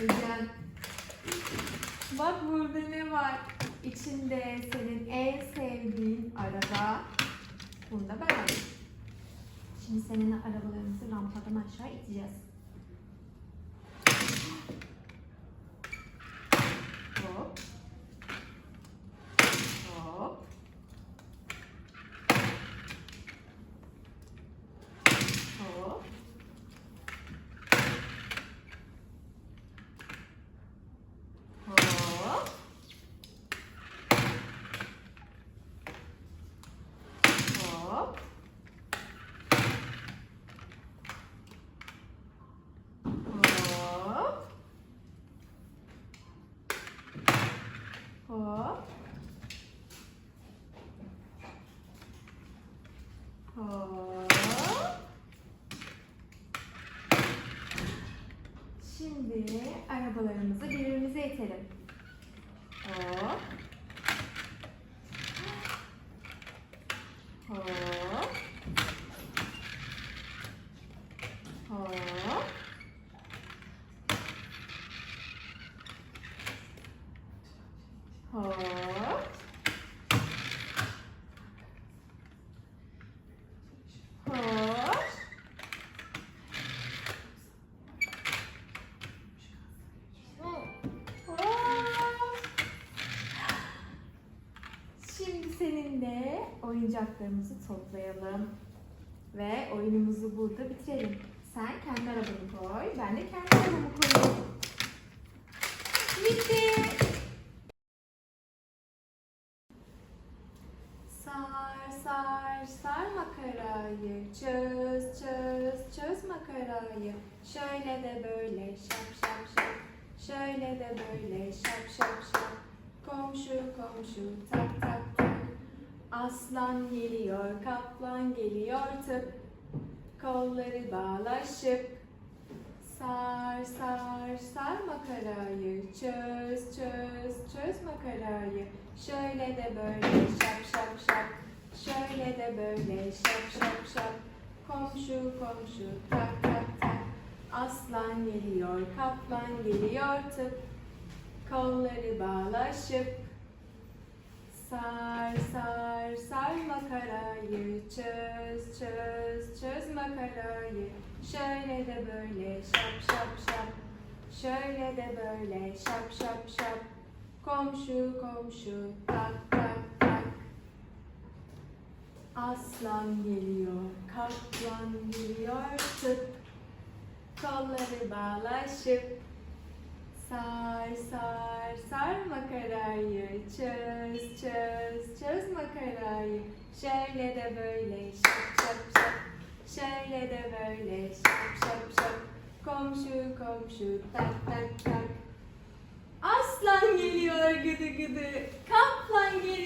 Ecem. Bak burada ne var? İçinde senin en sevdiğin araba. Bunu da ben alayım. Şimdi seninle arabalarımızı rampadan aşağı iteceğiz. Hop. Hop. Hop. Hop. Hop. Hop. Hop. Hop. Şimdi arabalarımızı birbirimize itelim. Hop. Hop. Hop. Hop. Hop. Hop. Şimdi seninle oyuncaklarımızı toplayalım. Ve oyunumuzu burada bitirelim. Sen kendi arabanı koy, ben de kendi arabamı koyayım. Bitti. Sar sar sar makarayı çöz çöz çöz makarayı. Şöyle de böyle şap şap şap. Şöyle de böyle şap şap şap. Komşu komşu tak tak tak. Aslan geliyor kaplan geliyor tıp. Kolları bağlaşıp Sar sar sar makarayı. Çöz çöz çöz makarayı. Şöyle de böyle şöyle de böyle şap şap şap komşu komşu tak tak tak. Aslan geliyor kaplan geliyor tıp. Kolları bağlaşıp Sar sar sar makarayı. Çöz çöz çöz makarayı. Şöyle de böyle şap şap şap şöyle de böyle şap şap şap komşu komşu tak tak aslan geliyor kaplan geliyor tık kolları bağlaşıp Sar sar sar makarayı. Çöz çöz çöz makarayı. Şöyle de böyle şap şap şap şöyle de böyle şap şap şap komşu komşu tak tak tak. Aslan geliyor gıdı gıdı. Kaplan geliyor